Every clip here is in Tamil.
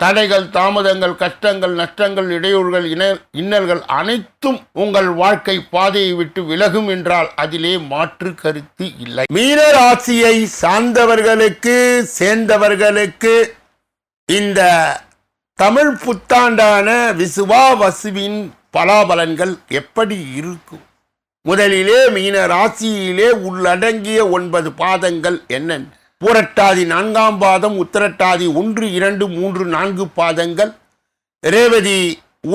தடைகள் தாமதங்கள் கஷ்டங்கள் நஷ்டங்கள் இடையூறுகள் இன இன்னல்கள் அனைத்தும் உங்கள் வாழ்க்கை பாதையை விட்டு விலகும் என்றால் அதிலே மாற்று கருத்து இல்லை. மீன ராசியை சார்ந்தவர்களுக்கு சேர்ந்தவர்களுக்கு இந்த தமிழ் புத்தாண்டான விசுவா வசுவின் பலாபலன்கள் எப்படி இருக்கும்? முதலிலே மீன ராசியிலே உள்ளடங்கிய ஒன்பது பாதங்கள் என்னென்ன? பூரட்டாதி நான்காம் பாதம் உத்தரட்டாதி ஒன்று இரண்டு மூன்று நான்கு பாதங்கள் ரேவதி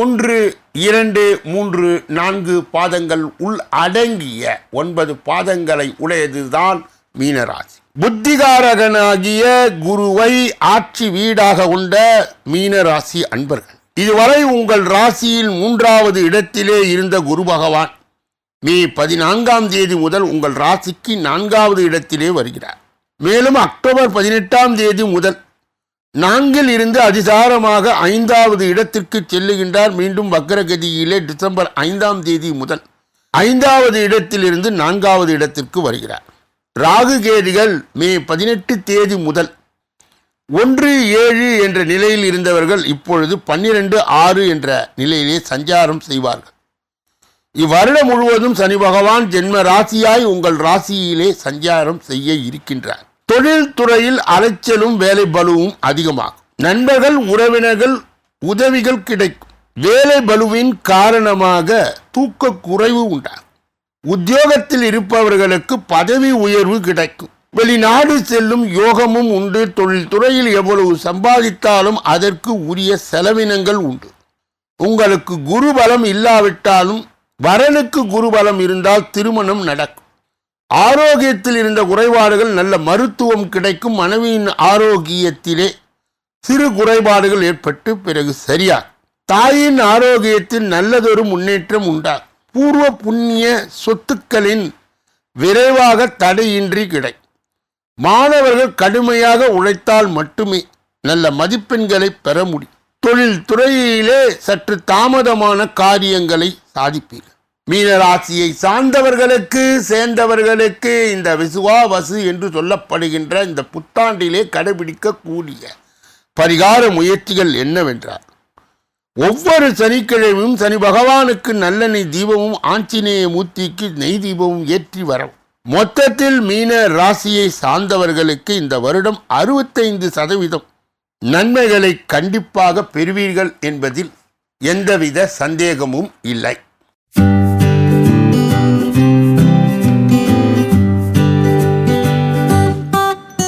ஒன்று இரண்டு மூன்று நான்கு பாதங்கள் உள் அடங்கிய ஒன்பது பாதங்களை உடையதுதான் மீனராசி. புத்திகாரகனாகிய குருவை ஆட்சி வீடாக கொண்ட மீனராசி அன்பர்கள். இதுவரை உங்கள் ராசியில் மூன்றாவது இடத்திலே இருந்த குரு பகவான் மே பதினான்காம் தேதி முதல் உங்கள் ராசிக்கு நான்காவது இடத்திலே வருகிறார். மேலும் அக்டோபர் பதினெட்டாம் தேதி முதல் நான்கில் இருந்து அதிசாரமாக ஐந்தாவது இடத்திற்கு செல்லுகின்றார். மீண்டும் வக்கரகதியிலே டிசம்பர் ஐந்தாம் தேதி முதல் ஐந்தாவது இடத்திலிருந்து நான்காவது இடத்திற்கு வருகிறார். ராகு கேதிகள் மே பதினெட்டு தேதி முதல் ஒன்று ஏழு என்ற நிலையில் இருந்தவர்கள் இப்பொழுது பன்னிரண்டு ஆறு என்ற நிலையிலே சஞ்சாரம் செய்வார்கள். இவ்வருடம் முழுவதும் சனி பகவான் ஜென்ம ராசியாய் உங்கள் ராசியிலே சஞ்சாரம் செய்ய இருக்கின்றார். தொழில் துறையில் அலைச்சலும் வேலை பலுவும் அதிகமாகும். நண்பர்கள் உறவினர்கள் உதவிகள் கிடைக்கும். வேலை பலுவின் காரணமாக தூக்க குறைவு உண்டாகும். உத்தியோகத்தில் இருப்பவர்களுக்கு பதவி உயர்வு கிடைக்கும். வெளிநாடு செல்லும் யோகமும் உண்டு. தொழில் துறையில் எவ்வளவு சம்பாதித்தாலும் அதற்கு உரிய செலவினங்கள் உண்டு. உங்களுக்கு குரு பலம் இல்லாவிட்டாலும் வரனுக்கு குருபலம் இருந்தால் திருமணம் நடக்கும். ஆரோக்கியத்தில் இருந்த குறைபாடுகள் நல்ல மருத்துவம் கிடைக்கும். மனைவியின் ஆரோக்கியத்திலே சிறு குறைபாடுகள் ஏற்பட்டு பிறகு சரியா தாயின் ஆரோக்கியத்தில் நல்லதொரு முன்னேற்றம் உண்டா பூர்வ புண்ணிய சொத்துக்களின் விரைவாக தடையின்றி கிடை மாணவர்கள் கடுமையாக உழைத்தால் மட்டுமே நல்ல மதிப்பெண்களை பெற முடியும். தொழில் துறையிலே சற்று தாமதமான காரியங்களை சாதிப்பீர்கள். மீனராசியை சார்ந்தவர்களுக்கு சேர்ந்தவர்களுக்கு இந்த விசுவாவசு என்று சொல்லப்படுகின்ற இந்த புத்தாண்டிலே கடைபிடிக்கக்கூடிய பரிகார முயற்சிகள் என்னவென்றால் ஒவ்வொரு சனிக்கிழமையும் சனி பகவானுக்கு நல்லெண்ணெய் தீபமும் ஆஞ்சநேய மூர்த்திக்கு நெய் தீபமும் ஏற்றி வரவும். மொத்தத்தில் மீன ராசியை சார்ந்தவர்களுக்கு இந்த வருடம் அறுபத்தைந்து சதவீதம். நன்மைகளை கண்டிப்பாக பெறுவீர்கள் என்பதில் எந்தவித சந்தேகமும் இல்லை.